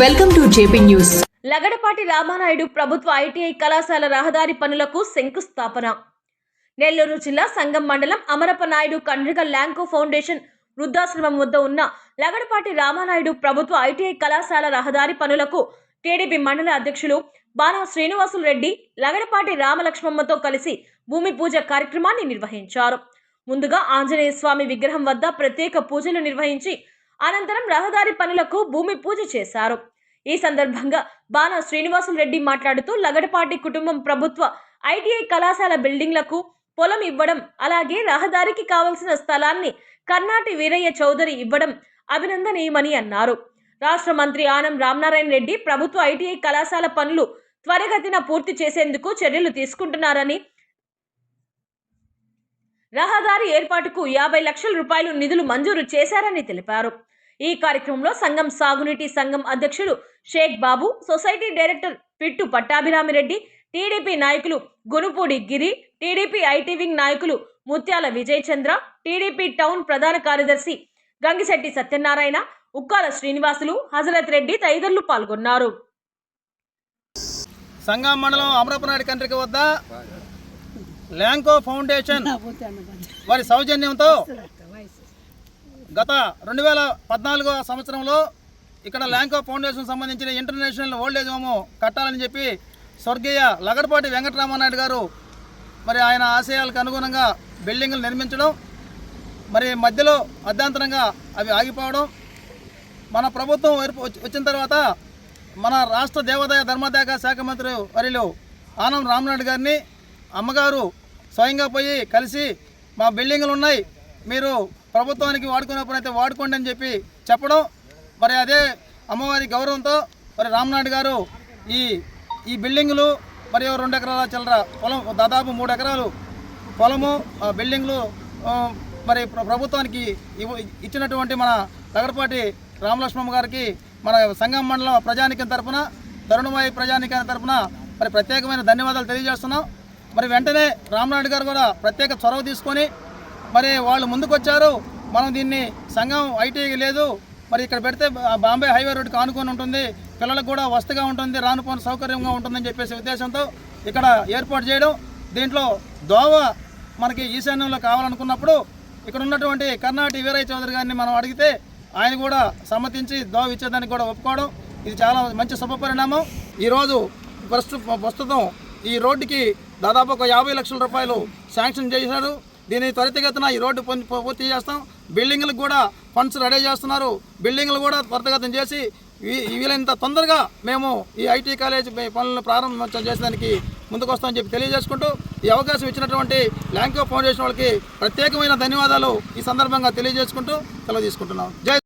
Welcome to JP news. Lagadapati Ramanaidu ప్రభుత్వ ITI కళాశాల రహదారి పనులకు శంకుస్థాపన. నెల్లూరు జిల్లా సంగం మండలం అమరపనాయుడు కండ్రిగ ల్యాంకో ఫౌండేషన్ వృద్ధాశ్రమం వద్ద ఉన్న లగడపాటి రామానాయుడు ప్రభుత్వ ఐటీఐ కళాశాల రహదారి పనులకు టీడీపీ మండల అధ్యక్షులు బాణా శ్రీనివాసులు రెడ్డి లగడపాటి రామలక్ష్మమ్మతో కలిసి భూమి పూజ కార్యక్రమాన్ని నిర్వహించారు. ముందుగా ఆంజనేయ స్వామి విగ్రహం వద్ద ప్రత్యేక పూజలు నిర్వహించి అనంతరం రహదారి పనులకు భూమి పూజ చేశారు. ఈ సందర్భంగా బాణ శ్రీనివాసులు రెడ్డి మాట్లాడుతూ లగడపాటి కుటుంబం ప్రభుత్వ ఐటీఐ కళాశాల బిల్డింగ్లకు పొలం ఇవ్వడం అలాగే రహదారికి కావలసిన స్థలాన్ని కర్ణాటి వీరయ్య చౌదరి ఇవ్వడం అభినందనీయమని అన్నారు. రాష్ట్ర మంత్రి ఆనం రామనారాయణ రెడ్డి ప్రభుత్వ ఐటీఐ కళాశాల పనులు త్వరగతిన పూర్తి చేసేందుకు చర్యలు తీసుకుంటున్నారని రహదారి ఏర్పాటుకు యాభై లక్షల రూపాయలు నిధులు మంజూరు చేశారని తెలిపారు. ఈ కార్యక్రమంలో సంఘం సాగునీటి సంఘం అధ్యక్షుడు Sheikh Babu society director Pittu Pattabhiramireddy TDP నాయకులు Gunupudi Giri TDP IT wing నాయకులు ముత్యాల విజయ్ చంద్ర టీడీపీ టౌన్ ప్రధాన కార్యదర్శి గంగిశెట్టి సత్యనారాయణ ఉక్కాల శ్రీనివాసులు హజరత్ రెడ్డి తదితరులు పాల్గొన్నారు. సంగం మండలం అమరపనాయుడు కంట్రిక వద్ద ల్యాంకో ఫౌండేషన్. వారి సౌజన్యంతో గత రెండు వేల పద్నాలుగో సంవత్సరంలో ఇక్కడ ల్యాంకో ఫౌండేషన్ సంబంధించిన ఇంటర్నేషనల్ ఓల్డేజ్ హోమ్ కట్టాలని చెప్పి స్వర్గీయ లగడపాటి వెంకటరామనాయుడు గారు మరి ఆయన ఆశయాలకు అనుగుణంగా బిల్డింగులు నిర్మించడం మరి మధ్యలో అర్ధాంతరంగా అవి ఆగిపోవడం మన ప్రభుత్వం వచ్చిన తర్వాత మన రాష్ట్ర దేవాదాయ ధర్మాదాయ శాఖ మంత్రి వర్యులు ఆనం రామనాయుడు గారిని అమ్మగారు స్వయంగా పోయి కలిసి మా బిల్డింగ్లు ఉన్నాయి. మీరు ప్రభుత్వానికి వాడుకున్నప్పుడు అయితే వాడుకోండి అని చెప్పి చెప్పడం. మరి అదే అమ్మవారి గౌరవంతో మరి రామనాయుడు గారు ఈ ఈ బిల్డింగులు మరియు రెండు ఎకరాల చిల్లర పొలం దాదాపు మూడు ఎకరాలు పొలము ఆ బిల్డింగ్లు మరి ప్రభుత్వానికి ఇచ్చినటువంటి మన తగడపాటి రామలక్ష్మమ్మ గారికి మన సంగం మండలం ప్రజానికం తరఫున తరుణమాయి ప్రజానికం తరఫున మరి ప్రత్యేకమైన ధన్యవాదాలు తెలియజేస్తున్నాం. మరి వెంటనే రామ్నాయుడు గారు కూడా ప్రత్యేక చొరవ తీసుకొని మరి వాళ్ళు ముందుకొచ్చారు. మనం దీన్ని సంఘం ఐటీ లేదు. మరి ఇక్కడ పెడితే బాంబే హైవే రోడ్కి ఆనుకొని ఉంటుంది. పిల్లలకు కూడా వస్తుగా ఉంటుంది రానుపోని సౌకర్యంగా ఉంటుందని చెప్పేసి ఉద్దేశంతో ఇక్కడ ఏర్పాటు చేయడం. దీంట్లో దోవ మనకి ఈశాన్యంలో కావాలనుకున్నప్పుడు ఇక్కడ ఉన్నటువంటి కర్ణాటి వీరయ్య చౌదరి గారిని మనం అడిగితే ఆయన కూడా సమ్మతించి దోవ ఇచ్చేదానికి కూడా ఒప్పుకోవడం. ఇది చాలా మంచి శుభపరిణామం. ఈరోజు ప్రస్తు ప్రస్తుతం ఈ రోడ్డుకి దాదాపు ఒక యాభై లక్షల రూపాయలు శాంక్షన్ చేశారు. దీని త్వరితగతిన ఈ రోడ్డు పూర్తి చేస్తాం. బిల్డింగ్లకు కూడా ఫండ్స్ రెడీ చేస్తున్నారు. బిల్డింగ్లు కూడా త్వరితగతం చేసి వీ- వీలైనంత తొందరగా మేము ఈ ఐటీ కాలేజ్ పనులను ప్రారంభం చేసేదానికి ముందుకొస్తామని చెప్పి తెలియజేసుకుంటూ ఈ అవకాశం ఇచ్చినటువంటి ల్యాంకో ఫౌండేషన్ వాళ్ళకి ప్రత్యేకమైన ధన్యవాదాలు ఈ సందర్భంగా తెలియజేసుకుంటూ సెలవు తీసుకుంటున్నాం. జై